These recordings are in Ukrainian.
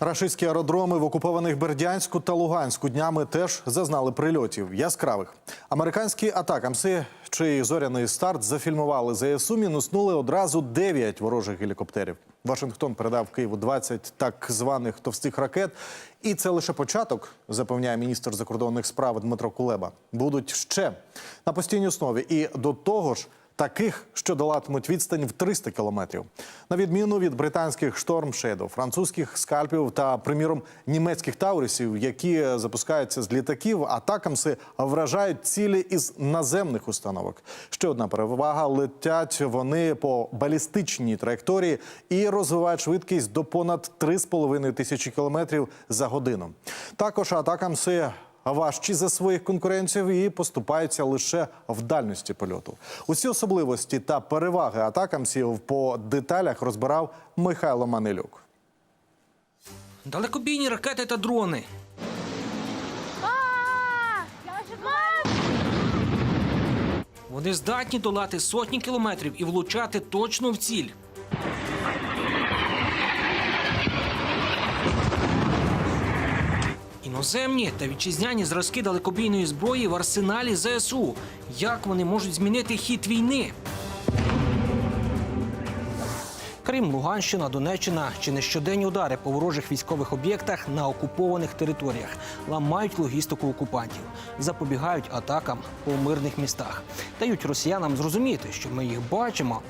Рашистські аеродроми в окупованих Бердянську та Луганську днями теж зазнали прильотів яскравих. Американські атакамси, чий зоряний старт зафільмували ЗСУ, мінуснули одразу 9 ворожих гелікоптерів. Вашингтон передав Києву 20 так званих товстих ракет. І це лише початок, запевняє міністр закордонних справ Дмитро Кулеба. Будуть ще на постійній основі. І до того ж. Таких, що долатимуть відстань в 300 кілометрів, на відміну від британських шторм Shadow, французьких скальпів та, приміром, німецьких таурісів, які запускаються з літаків, атакамси вражають цілі із наземних установок. Ще одна перевага: летять вони по балістичній траєкторії і розвивають швидкість до понад 3,5 тисячі кілометрів за годину. Також атакамси важчі за своїх конкурентів і поступаються лише в дальності польоту. Усі особливості та переваги атакамсів по деталях розбирав Михайло Манилюк. Далекобійні ракети та дрони. Вони здатні долати сотні кілометрів і влучати точно в ціль. Іноземні та вітчизняні зразки далекобійної зброї в арсеналі ЗСУ. Як вони можуть змінити хід війни? Крим, Луганщина, Донеччина чи не щоденні удари по ворожих військових об'єктах на окупованих територіях ламають логістику окупантів, запобігають атакам по мирних містах, дають росіянам зрозуміти, що ми їх бачимо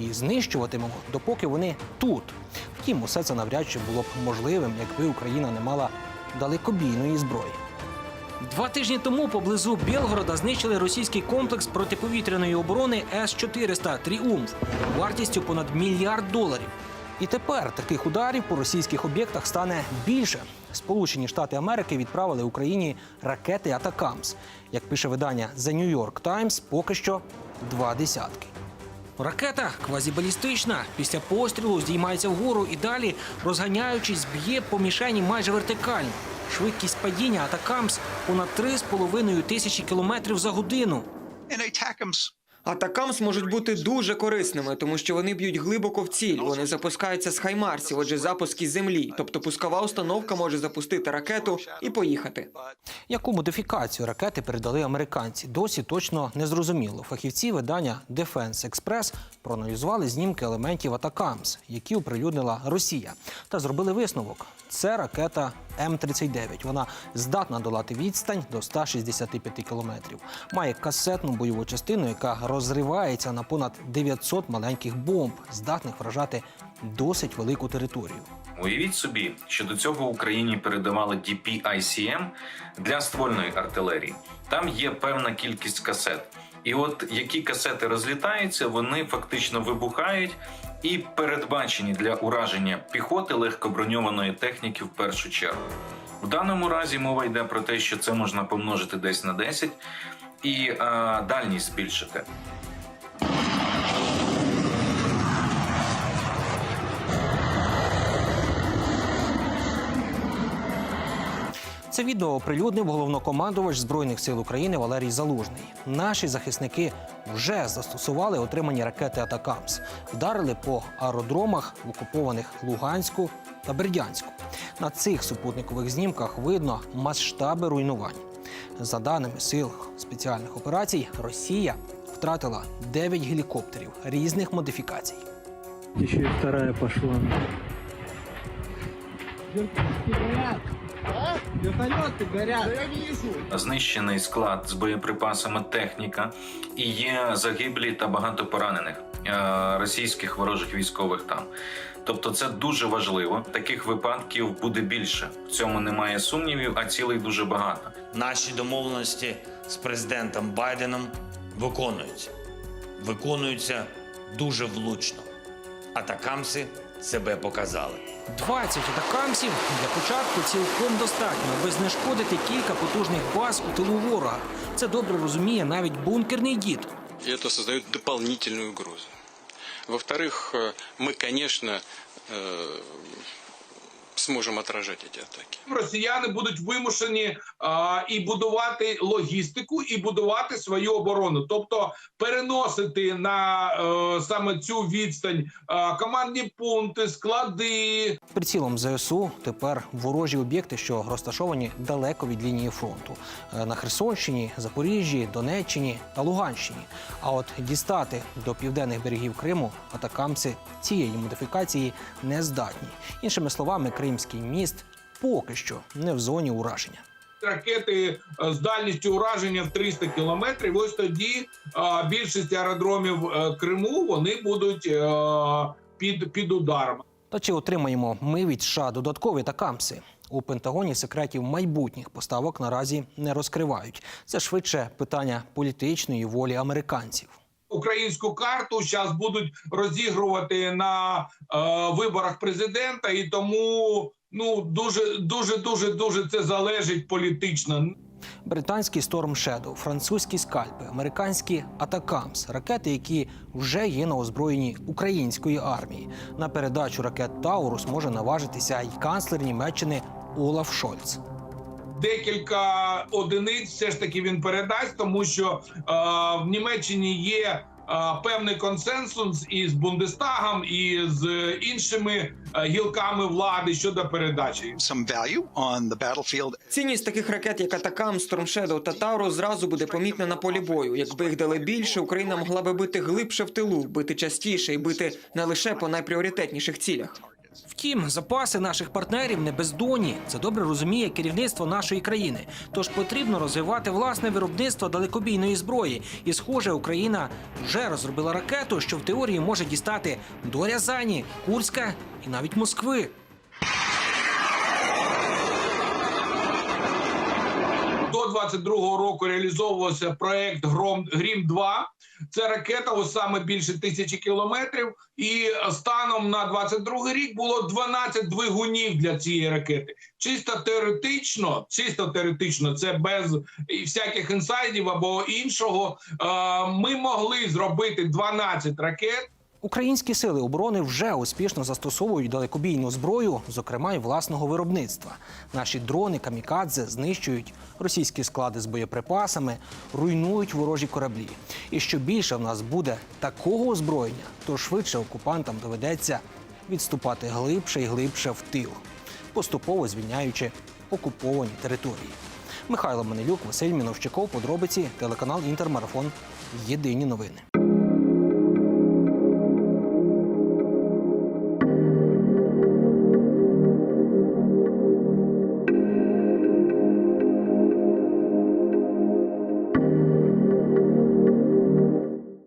і знищуватимемо, допоки вони тут. Втім, усе це навряд чи було б можливим, якби Україна не мала далекобійної зброї. Два тижні тому поблизу Білгорода знищили російський комплекс протиповітряної оборони С-400 Тріумф вартістю понад мільярд доларів. І тепер таких ударів по російських об'єктах стане більше. Сполучені Штати Америки відправили Україні ракети Атакамс. Як пише видання The New York Times, поки що два десятки. Ракета квазібалістична. Після пострілу здіймається вгору і далі, розганяючись, б'є по мішені майже вертикально. Швидкість падіння Атакамс понад 3,5 тисячі кілометрів за годину. And ATACMS Атакамс можуть бути дуже корисними, тому що вони б'ють глибоко в ціль. Вони запускаються з хаймарсів, отже, запуск із землі. Тобто пускова установка може запустити ракету і поїхати. Яку модифікацію ракети передали американці? Досі точно не зрозуміло. Фахівці видання Defense Express проаналізували знімки елементів Атакамс, які оприлюднила Росія, та зробили висновок. Це ракета М-39. Вона здатна долати відстань до 165 кілометрів. Має касетну бойову частину, яка розривається на понад 900 маленьких бомб, здатних вражати досить велику територію. Уявіть собі, що до цього Україні передавали DPICM для ствольної артилерії. Там є певна кількість касет. І от які касети розлітаються, вони фактично вибухають і передбачені для ураження піхоти легкоброньованої техніки в першу чергу. В даному разі мова йде про те, що це можна помножити десь на 10 і е, дальність збільшити. Це відео оприлюднив головнокомандувач збройних сил України Валерій Залужний. Наші захисники вже застосували отримані ракети Атакамс, вдарили по аеродромах в окупованих Луганську та Бердянську. На цих супутникових знімках видно масштаби руйнувань. За даними сил спеціальних операцій, Росія втратила 9 гелікоптерів різних модифікацій. Еще и вторая пошла. знищений склад з боєприпасами, техніка і є загиблі та багато поранених російських ворожих військових там. Тобто, це дуже важливо. Таких випадків буде більше. В цьому немає сумнівів, а цілей дуже багато. Наші домовленості з президентом Байденом виконуються. Виконуються дуже влучно. Атакамси себе показали. 20 атакамсів для початку цілком достатньо, аби знешкодити кілька потужних баз у тилу ворога. Це добре розуміє навіть бункерний дід. И это создает дополнительную угрозу. Во-вторых, э, мы, конечно, э, сможем отражать эти атаки. росіяни будуть вимушені а, і будувати логістику, і будувати свою оборону, тобто переносити на е, саме цю відстань е, командні пункти, склади, Прицілом ЗСУ тепер ворожі об'єкти, що розташовані далеко від лінії фронту Е, на Херсонщині, Запоріжжі, Донеччині та Луганщині. А от дістати до південних берегів Криму атакамці цієї модифікації не здатні. Іншими словами, Кримський міст поки що не в зоні ураження. ракети е, з дальністю ураження в 300 кілометрів. Ось тоді е, більшість аеродромів е, Криму вони будуть під, під ударом. Та чи отримаємо ми від США додаткові такамси? У Пентагоні секретів майбутніх поставок наразі не розкривають. Це швидше питання політичної волі американців. Українську карту зараз будуть розігрувати на е, виборах президента, і тому ну дуже дуже дуже дуже це залежить політично. Британський Storm Shadow, французькі скальпи, американські Атакамс, ракети, які вже є на озброєнні української армії. На передачу ракет Таурус може наважитися й канцлер Німеччини Олаф Шольц. Декілька одиниць все ж таки він передасть, тому що е, в Німеччині є е, певний консенсус із Бундестагом і з іншими е, гілками влади щодо передачі. some value on the battlefield Цінність таких ракет, як Атакам, Storm та Таурус, зразу буде помітна на полі бою. Якби їх дали більше, Україна могла би бити глибше в тилу, бити частіше і бити не лише по найпріоритетніших цілях. Втім, запаси наших партнерів не бездонні. Це добре розуміє керівництво нашої країни. Тож потрібно розвивати власне виробництво далекобійної зброї. І, схоже, Україна вже розробила ракету, що в теорії може дістати до Рязані, Курська і навіть Москви. До 22-го року реалізовувався проект Гром Грім 2 Це ракета, ось саме більше тисячі кілометрів. І станом на 22-й рік було 12 двигунів для цієї ракети. Чисто теоретично, чисто теоретично, це без всяких інсайдів або іншого. е, Ми могли зробити 12 ракет. Українські сили оборони вже успішно застосовують далекобійну зброю, зокрема й власного виробництва. Наші дрони камікадзе знищують російські склади з боєприпасами, руйнують ворожі кораблі. І що більше в нас буде такого озброєння, то швидше окупантам доведеться відступати глибше і глибше в тил, поступово звільняючи окуповані території. Михайло Манелюк, Василь Міновщиков, подробиці, телеканал Інтермарафон. Єдині новини.